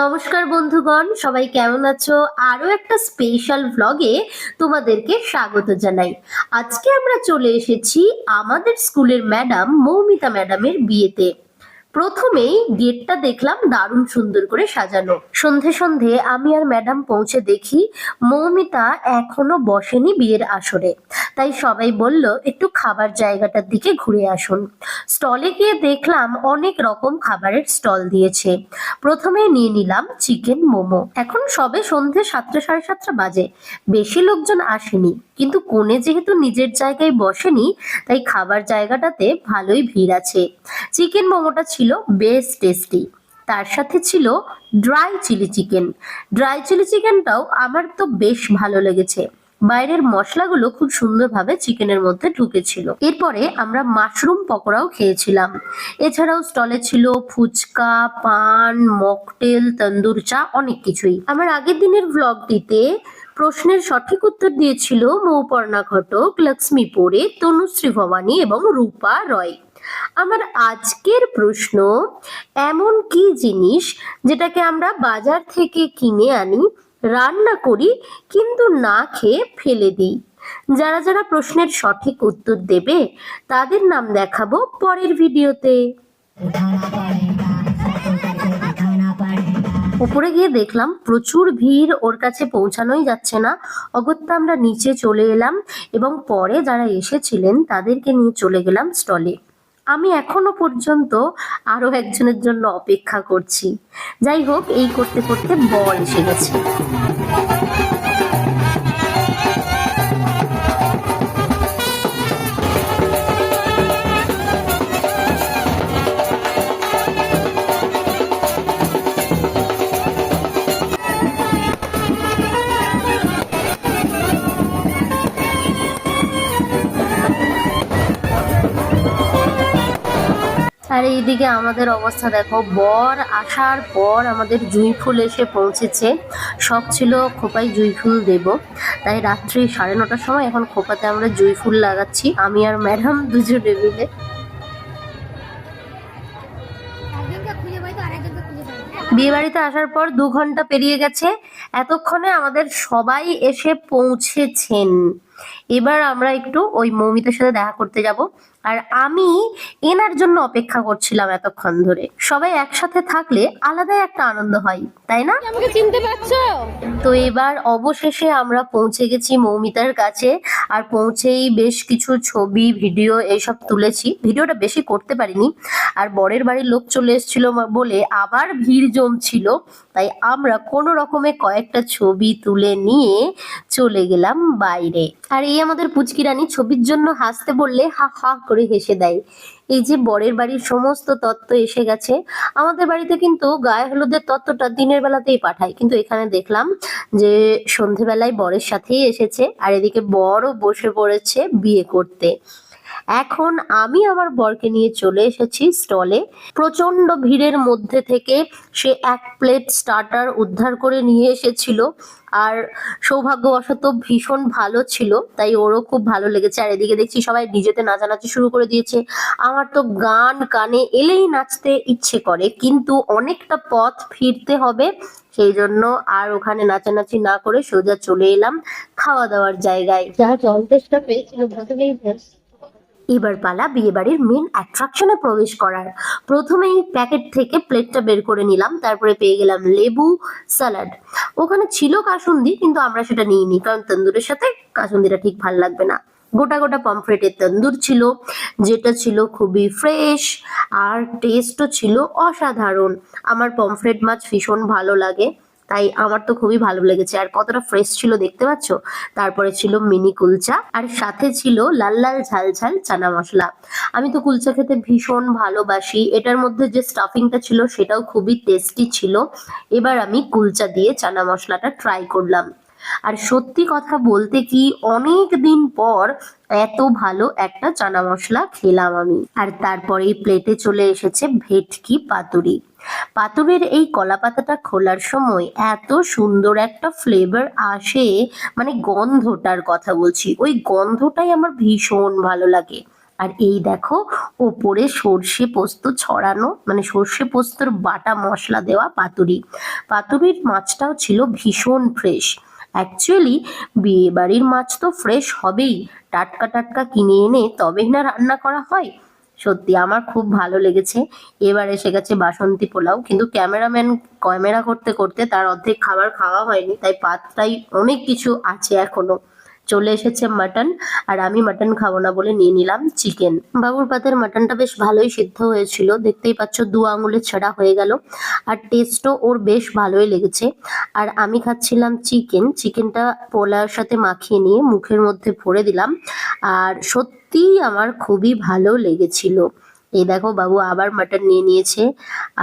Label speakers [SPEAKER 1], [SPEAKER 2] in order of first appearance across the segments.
[SPEAKER 1] নমস্কার বন্ধুগণ, সবাই কেমন আছো? আরও একটা স্পেশাল ভ্লগে তোমাদেরকে স্বাগত জানাই। আজকে আমরা চলে এসেছি আমাদের স্কুলের ম্যাডাম মৌমিতা ম্যাডামের বিয়েতে। প্রথমেই গেটটা দেখলাম দারুণ সুন্দর করে সাজানো। সন্ধে সন্ধে আমি আর ম্যাডাম পৌঁছে দেখি মৌমিতা এখনও বসেনি বিয়ের আসরে। তাই সবাই বলল, একটু খাবার জায়গাটার দিকে ঘুরে আসুন। স্টলে গিয়ে দেখলাম অনেক রকম খাবারের স্টল দিয়েছে। প্রথমে নিয়ে নিলাম চিকেন মোমো। এখন সবে সন্ধে সাতটা সাড়ে সাতটা বাজে। বেশি লোকজন আসেনি। কিন্তু কোণে যেহেতু নিজের জায়গায় বসেনি, তাই খাবার জায়গাটাতে ভালোই ভিড় আছে। চিকেন মোমোটা বেশ টেস্টি তার সাথে ছিল dry chilli chicken dry chilli চিকেনটাও আমার তো বেশ ভালো লেগেছে। বাইরের মশলাগুলো খুব সুন্দরভাবে চিকেনের মধ্যে ঢুকেছিল। এরপরে আমরা মাশরুম পকোড়াও খেয়েছিলাম। এছাড়াও স্টলে ছিল ফুচকা, পান মকটেল তন্দুর চা, অনেক কিছুই। আমার আগের দিনের ব্লগটিতে প্রশ্নের সঠিক উত্তর দিয়েছিল মৌপর্ণা ঘটক লক্ষ্মী পোড়ে তনুশ্রী ভবানী এবং রূপা রয়। আমার আজকের প্রশ্ন, এমন কি জিনিস যেটাকে আমরা বাজার থেকে কিনে আনি, রান্না করি, কিন্তু না খেয়ে ফেলে দিই? যারা যারা প্রশ্নের সঠিক উত্তর দেবে, তাদের নাম দেখাবো পরের ভিডিওতে। উপরে গিয়ে দেখলাম, প্রচুর ভিড়, ওর কাছে পৌঁছানোই যাচ্ছে না। অগত্যা আমরা নিচে চলে এলাম এবং পরে যারা এসেছিলেন, তাদেরকে নিয়ে চলে গেলাম স্টলে। আমি এখনও পর্যন্ত আরও একজনের জন্য অপেক্ষা করছি। যাই হোক, এই করতে করতে বল এসে গেছে। আর এইদিকে আমাদের অবস্থা দেখো, বর আসার পর আমাদের জুঁই ফুল এসে পৌঁছেছে। সব ছিল খোপায় জুঁই ফুল দেব। তাই রাত্রি সাড়ে নটার সময় এখন খোপাতে আমরা জুঁই ফুল লাগাচ্ছি, আমি আর ম্যাডাম দুজনে মিলে।
[SPEAKER 2] একজনকে খুঁজে পাই তো আরেকজনকে খুঁজে পাই না।
[SPEAKER 1] বিয়ে বাড়িতে আসার পর দু ঘণ্টা পেরিয়ে গেছে, এতক্ষণে আমাদের সবাই এসে পৌঁছেছেন। এবার আমরা একটু ওই মৌমিতার সাথে দেখা করতে যাব। আর আমি এনার জন্য অপেক্ষা করছিলাম এতক্ষণ ধরে। সবাই একসাথে থাকলে আলাদাই একটা আনন্দ হয় তাই না?
[SPEAKER 2] আমাকে চিনতে পারছ?
[SPEAKER 1] তো এবার অবশেষে আমরা পৌঁছে গেছি মৌমিতার কাছে। আর পৌঁছেই বেশ কিছু ছবি ভিডিও এইসব তুলেছি। ভিডিওটা বেশি করতে পারিনি। আর বরের বাড়ির লোক চলে এসেছিল বলে আবার ভিড় জমছিল। তাই আমরা কোনো রকমে কয়েকটা ছবি তুলে নিয়ে চলে গেলাম বাইরে। আর এই আমাদের পুচকি রানী ছবির জন্য হাসতে বললে হা হা করে হেসে দেয়। এই যে বরের বাড়ির সমস্ত তত্ত্ব এসে গেছে। আমাদের বাড়িতে কিন্তু গায়ে হলুদের তত্ত্বটা দিনের বেলাতেই পাঠায়। কিন্তু এখানে দেখলাম যে সন্ধেবেলায় বরের সাথেই এসেছে। আর এদিকে বরও বসে পড়েছে বিয়ে করতে। এখন আমি আমার বরকে নিয়ে চলে এসেছি স্টলে। প্রচণ্ড ভিড়ের মধ্যে থেকে সে এক প্লেট স্টার্টার উদ্ধার করে নিয়ে এসেছিল। আর সৌভাগ্যবশত ভীষণ ভালো ছিল, তাই ওরও খুব ভালো লেগেছে। আর এদিকে দেখছি সবাই নিজেতে নাচানাচি শুরু করে দিয়েছে। আমার তো গান কানে এলেই নাচতে ইচ্ছে করে, কিন্তু অনেকটা পথ ফিরতে হবে। সেই জন্য আর ওখানে নাচানাচি না করে সোজা চলে এলাম খাওয়া দাওয়ার জায়গায়। যা জল তেষ্টা পেয়েছিল এবার পালা বিয়ে বাড়ির মেন অ্যাট্রাকশনে প্রবেশ করার। প্রথমেই প্যাকেট থেকে প্লেটটা বের করে নিলাম, তারপরে পেয়ে গেলাম লেবু স্যালাড ওখানে ছিল কাসুন্দি, কিন্তু আমরা সেটা নিইনি, কারণ তন্দুরের সাথে কাসুন্দিটা ঠিক ভালো লাগবে না। গোটা গোটা পমফ্রেটের তন্দুর ছিল, যেটা ছিল খুবই ফ্রেশ আর টেস্টও ছিল অসাধারণ। আমার পমফ্রেট মাছ ভীষণ ভালো লাগে। তাই আমার তো খুবই ভালো লেগেছে। আর কতটা ফ্রেশ ছিল দেখতে পাচ্ছ? তারপরে ছিল মিনি কুলচা। আর সাথে ছিল লাল লাল ঝাল ঝাল চানা মশলা। আমি তো কুলচা খেতে ভীষণ ভালোবাসি। এটার মধ্যে যে স্টাফিংটা ছিল সেটাও খুবই টেস্টি ছিল। এবার আমি কুলচা দিয়ে চানা মশলাটা ট্রাই করলাম। আর সত্যি কথা বলতে কি অনেক দিন পর এত ভালো একটা চানা মশলা খেলাম আমি। আর তারপরে এই প্লেটে চলে এসেছে ভেটকি পাতুরি। পাতুরের এই কলা পাতাটা খোলার সময় এত সুন্দর একটা ফ্লেভার আসে মানে গন্ধটার কথা বলছি। ওই গন্ধটাই আমার ভীষণ ভালো লাগে। আর এই দেখো, ওপরে সর্ষে পোস্ত ছড়ানো মানে সর্ষে পোস্তর বাটা মশলা দেওয়া পাতুরি। পাতুরির মাছটাও ছিল ভীষণ ফ্রেশ অ্যাকচুয়ালি বিয়ে বাড়ির মাছ তো ফ্রেশ হবেই। টাটকা টাটকা কিনে এনে তবেই না রান্না করা হয়। সত্যি আমার খুব ভালো লেগেছে। এবার এসে গেছে বাসন্তী পোলাও। কিন্তু ক্যামেরাম্যান ক্যামেরা করতে করতে তার অর্ধেক খাবার খাওয়া হয়নি। তাই পাতটাই অনেক কিছু আছে এখনও। চলে এসেছে মাটন, আর আমি মাটন খাব না বলে নিয়ে নিলাম চিকেন। বাবুর পাতের মাটনটা বেশ ভালোই সিদ্ধ হয়েছিল, দেখতেই পাচ্ছ দু আঙুলে ছেঁড়া হয়ে গেল, আর টেস্টও ওর বেশ ভালোই লেগেছে। আর আমি খাচ্ছিলাম চিকেন, চিকেনটা পোলাওর সাথে মাখিয়ে নিয়ে মুখের মধ্যে ভরে দিলাম, আর সত্যিই আমার খুবই ভালো লেগেছিল। এই দেখো বাবু আবার মাটন নিয়ে নিয়েছে,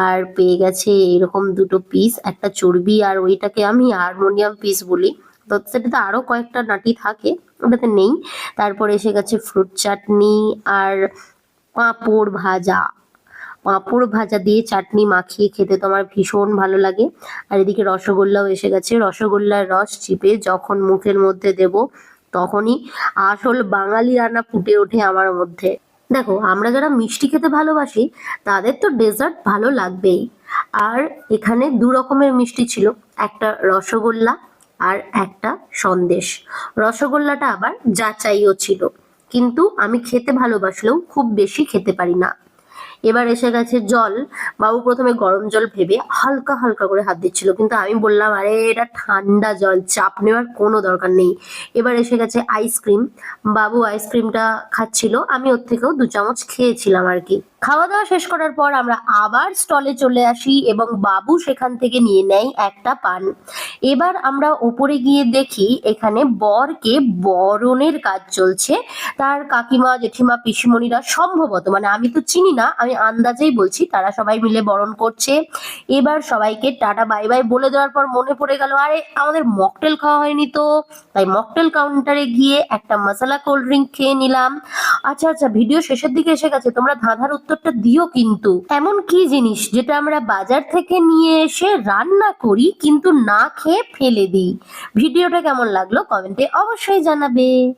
[SPEAKER 1] আর পেয়ে গেছে এরকম দুটো পিস একটা চর্বি আর ওইটাকে আমি হারমোনিয়াম পিস বলি। তো সেটাতে আরও কয়েকটা নাটি থাকে, ওটাতে নেই। তারপর এসে গেছে ফ্রুট চাটনি আর পাঁপড় ভাজা। পাঁপড় ভাজা দিয়ে চাটনি মাখিয়ে খেতে তো আমার ভীষণ ভালো লাগে। আর এদিকে রসগোল্লাও এসে গেছে। রসগোল্লার রস চিপে যখন মুখের মধ্যে দেব, তখনই আসল বাঙালি রান্না ফুটে ওঠে আমার মধ্যে। দেখো, আমরা যারা মিষ্টি খেতে ভালোবাসি, তাদের তো ডেজার্ট ভালো লাগবেই। আর এখানে দু রকমের মিষ্টি ছিল। একটা রসগোল্লা আর একটা সন্দেশ। রসগোল্লাটা আবার যাচাইও ছিল। কিন্তু আমি খেতে ভালোবাসলেও খুব বেশি খেতে পারি না। এবার এসে গেছে জল। বাবু প্রথমে গরম জল ভেবে হালকা হালকা করে হাত দিচ্ছিল, কিন্তু আমি বললাম, আরে, এটা ঠান্ডা জল, চাপ নেওয়ার কোনো দরকার নেই। এবার এসে গেছে আইসক্রিম বাবু আইসক্রিমটা খাচ্ছিল, আমি ওর থেকেও দু চামচ খেয়েছিলাম আর কি। খাওয়া দাওয়া শেষ করার পর আমরা আবার স্টলে চলে আসি এবং বাবু সেখান থেকে নিয়ে নেয় একটা পান। এবার আমরা ওপরে গিয়ে দেখি এখানে বরকে বরণের কাজ চলছে। তার কাকিমা, জেঠিমা, পিসিমণিরা সম্ভবত মানে আমি তো চিনি না আমি আন্দাজেই বলছি, তারা সবাই মিলে বরণ করছে। এবার সবাইকে টাটা, বাই বাই বলে দেওয়ার পর মনে পড়ে গেল, আরে আমাদের মকটেল খাওয়া হয়নি তো। তাই মকটেল কাউন্টারে গিয়ে একটা মশলা কোল্ড ড্রিঙ্ক খেয়ে নিলাম। আচ্ছা আচ্ছা ভিডিও শেষের দিকে এসে গেছে, তোমরা ধাঁধার উত্তরটা দিও কিন্তু। এমন কি জিনিস যেটা আমরা বাজার থেকে নিয়ে এসে রান্না করি, কিন্তু না খেয়ে ফেলে দিই? ভিডিওটা কেমন লাগল কমেন্টে অবশ্যই জানাবে।